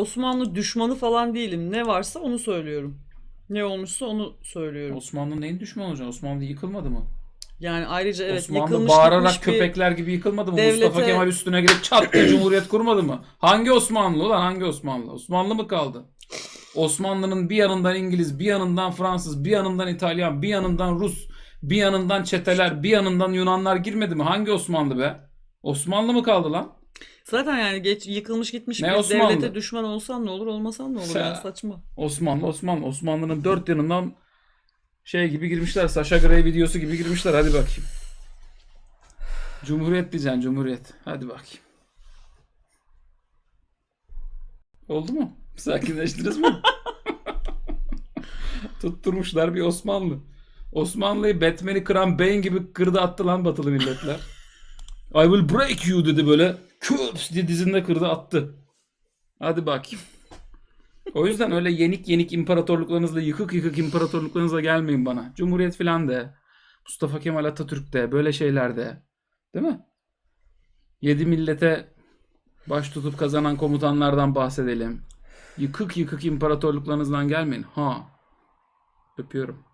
Osmanlı düşmanı falan değilim. Ne varsa onu söylüyorum. Ne olmuşsa onu söylüyorum. Osmanlı neyin düşmanı olacaksın? Osmanlı yıkılmadı mı? Yani ayrıca evet Osmanlı yıkılmış bağırarak gitmiş bir- köpekler gibi yıkılmadı mı? devlete- Mustafa Kemal üstüne gidip çat diye cumhuriyet kurmadı mı? Hangi Osmanlı ulan hangi Osmanlı? Osmanlı mı kaldı? Osmanlı'nın bir yanından İngiliz, bir yanından Fransız, bir yanından İtalyan, bir yanından Rus, bir yanından çeteler, bir yanından Yunanlar girmedi mi? Hangi Osmanlı be? Osmanlı mı kaldı lan? Zaten yani geç yıkılmış gitmiş Ne bir Osmanlı? devlete düşman olsan ne olur olmasan ne olur Ya. ya saçma. Osmanlı, Osmanlı. Osmanlı'nın dört yanından şey gibi girmişler. Sasha Grey videosu gibi girmişler. Hadi bakayım. Cumhuriyet diyeceksin, Cumhuriyet. Hadi bakayım. Oldu mu? Sakinleştiniz mi? Tutturmuşlar bir Osmanlı. Osmanlı'yı Batman'i kıran Bane gibi kırdı attı lan batılı milletler. I will break you dedi böyle. Küps diye dizinde kırdı attı. Hadi bakayım. O yüzden öyle yenik yenik imparatorluklarınızla yıkık yıkık imparatorluklarınızla gelmeyin bana. Cumhuriyet filan de. Mustafa Kemal Atatürk de. Böyle şeyler de. Değil mi? Yedi millete baş tutup kazanan komutanlardan bahsedelim. Yıkık yıkık imparatorluklarınızdan gelmeyin. Ha. Öpüyorum.